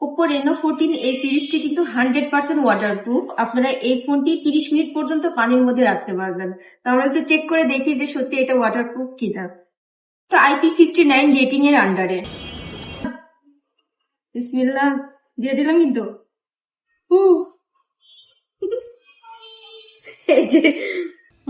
Oppo Reno fourteen এই সিরিজটি কিন্তু হান্ড্রেড পার্সেন্ট ওয়াটার প্রুফ আপনারা এই ফোনটি তিরিশ মিনিট পর্যন্ত পানির মধ্যে রাখতে পারবেন। তো আমরা একটু চেক করে দেখি যে সত্যি এটা ওয়াটার প্রুফ কিনা। তো আইপি সিক্সটি নাইন রেটিং এর আন্ডারে দিয়ে দিলাম কিন্তু। এই যে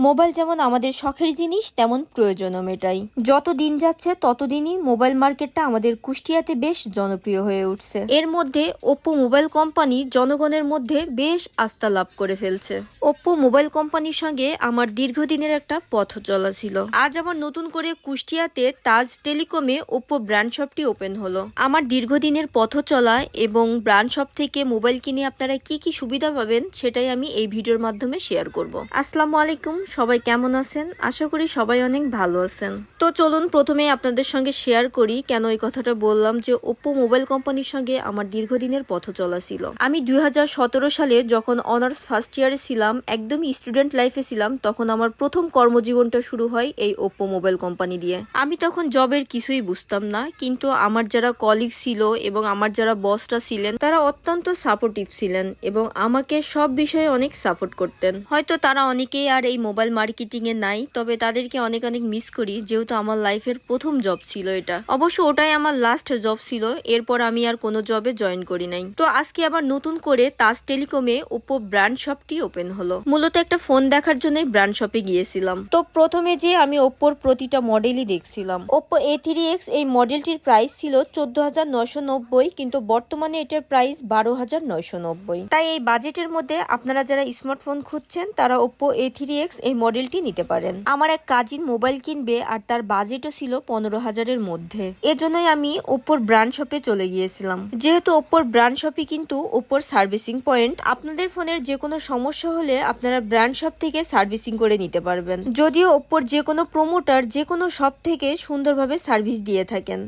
মোবাইল যেমন আমাদের শখের জিনিস, তেমন প্রয়োজনও মেটাই। যত দিন যাচ্ছে, ততদিনই মোবাইল মার্কেটটা আমাদের কুষ্টিয়াতে বেশ জনপ্রিয় হয়ে উঠছে। এর মধ্যে ওপ্পো মোবাইল কোম্পানি জনগণের মধ্যে বেশ আস্থা লাভ করে ফেলছে। ওপ্পো মোবাইল কোম্পানির সঙ্গে আমার দীর্ঘদিনের একটা পথ চলা ছিল। আজ আবার নতুন করে কুষ্টিয়াতে তাজ টেলিকমে ওপ্পো ব্র্যান্ড শপটি ওপেন হলো। আমার দীর্ঘদিনের পথ চলা এবং ব্র্যান্ড শপ থেকে মোবাইল কিনে আপনারা কি কি সুবিধা পাবেন, সেটাই আমি এই ভিডিওর মাধ্যমে শেয়ার করব। আসসালামু আলাইকুম সবাই কেমন আছেন? আশা করি সবাই অনেক ভালো আছেন। তো চলুন প্রথমে আপনাদের সঙ্গে শেয়ার করি কেন এই কথাটা বললাম যে ওপ্পো মোবাইল কোম্পানির সঙ্গে আমার দীর্ঘদিনের পথ চলা ছিল। আমি দু হাজার সতেরো সালে যখন অনার্স ফার্স্ট ইয়ারে ছিলাম, একদমই স্টুডেন্ট লাইফে ছিলাম, তখন আমার প্রথম কর্মজীবনটা শুরু হয় এই ওপ্পো মোবাইল কোম্পানি দিয়ে। আমি তখন জবের কিছুই বুঝতাম না, কিন্তু আমার যারা কলিগ ছিল এবং আমার যারা বসরা ছিলেন, তারা অত্যন্ত সাপোর্টিভ ছিলেন এবং আমাকে সব বিষয়ে অনেক সাপোর্ট করতেন। হয়তো তারা অনেকেই আর এই মোবাইল মার্কেটিং এ নাই, তবে তাদেরকে অনেক অনেক মিস করি, যেহেতু আমার লাইফের প্রথম জব ছিল এটা। অবশ্য ওটাই আমার লাস্ট জব ছিল, এরপর আমি আর কোনো জবে জয়েন করি নাই। তো আজকে আবার নতুন করে তাজ টেলিকমে ওপো ব্র্যান্ড শপটি ওপেন হলো। মূলত একটা ফোন দেখার জন্যই ব্র্যান্ড শপে গিয়েছিলাম। তো প্রথমে যে আমি ওপ্পোর প্রতিটা মডেলই দেখছিলাম। ওপ্পো এ থ্রি এক্স এই মডেলটির প্রাইস ছিল চোদ্দ হাজার নয়শো নব্বই, কিন্তু বর্তমানে এটার প্রাইস বারো হাজার নয়শো নব্বই। তাই এই বাজেটের মধ্যে আপনারা যারা স্মার্টফোন খুঁজছেন, তারা ওপ্পো এ থ্রি এক্স এই মডেলটি নিতে পারেন। আমার এক কাজিন মোবাইল কিনবে আর তার বাজেটও ছিল পনেরো হাজারের মধ্যে। এজন্যই আমি ওপ্পোর ব্র্যান্ড শপে চলে গিয়েছিলাম। যেহেতু ওপ্পোর ব্র্যান্ড শপই কিন্তু ওপ্পোর সার্ভিসিং পয়েন্ট, আপনাদের ফোনের যে কোনো সমস্যা হলে আপনারা ব্র্যান্ড শপ থেকে সার্ভিসিং করে নিতে পারবেন। যদিও ওপ্পোর যে কোনো প্রমোটার যে কোনো শপ থেকে সুন্দরভাবে সার্ভিস দিয়ে থাকেন।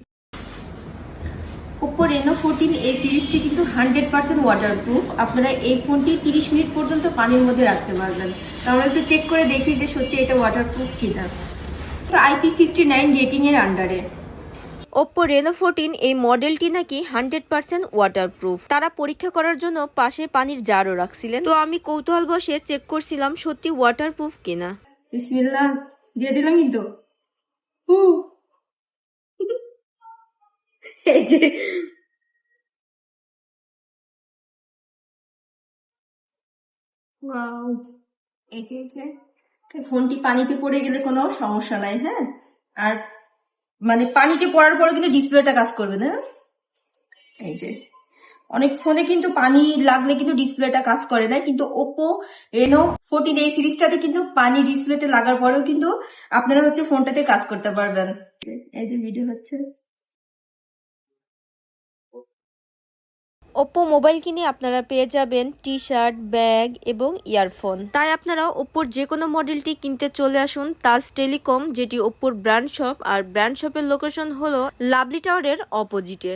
ওপো রেনো ফোরটিন এই সিরিজটি কিন্তু হান্ড্রেড পার্সেন্ট ওয়াটার প্রুফ আপনারা এই ফোনটি তিরিশ মিনিট পর্যন্ত পানির মধ্যে রাখতে পারবেন। তো আমরা একটু চেক করে দেখি যে সত্যি এটা ওয়াটার প্রুফ কিনা। তো আইপি সিক্সটি নাইন রেটিংয়ের আন্ডারে ওপ্পো রেনো ফোরটিন এই মডেলটি নাকি হান্ড্রেড পার্সেন্ট ওয়াটারপ্রুফ তারা পরীক্ষা করার জন্য পাশে পানির জারও রাখছিলেন। তো আমি কৌতূহল বসে চেক করছিলাম সত্যি ওয়াটারপ্রুফ কিনা। বিসমিল্লাহ দিয়ে দিলাম কিন্তু। হু। এই যে! এই যে ফোনটি পানিতে পড়ে গেলে কোনো সমস্যা নাই হ্যাঁ? আর মানে পানিতে পড়ার পরে কিন্তু ডিসপ্লেটা কাজ করবে, না? এই যে, অনেক ফোনে কিন্তু পানি লাগলে কিন্তু ডিসপ্লেটা কাজ করে, না? কিন্তু ওপো রেনো ফোরটিন এই সিরিজটাতে কিন্তু পানি ডিসপ্লেতে লাগার পরেও কিন্তু আপনারা হচ্ছে ফোনটাতে কাজ করতে পারবেন। এই যে ভিডিও হচ্ছে। ওপ্পো মোবাইল কিনে আপনারা পেয়ে যাবেন টি শার্ট ব্যাগ এবং ইয়ারফোন তাই আপনারা ওপ্পোর যে কোনো মডেলটি কিনতে চলে আসুন, তাজ টেলিকম যেটি ওপ্পোর ব্র্যান্ড শপ আর ব্র্যান্ড শপের লোকেশন হলো লাভলি টাওয়ারের অপোজিটে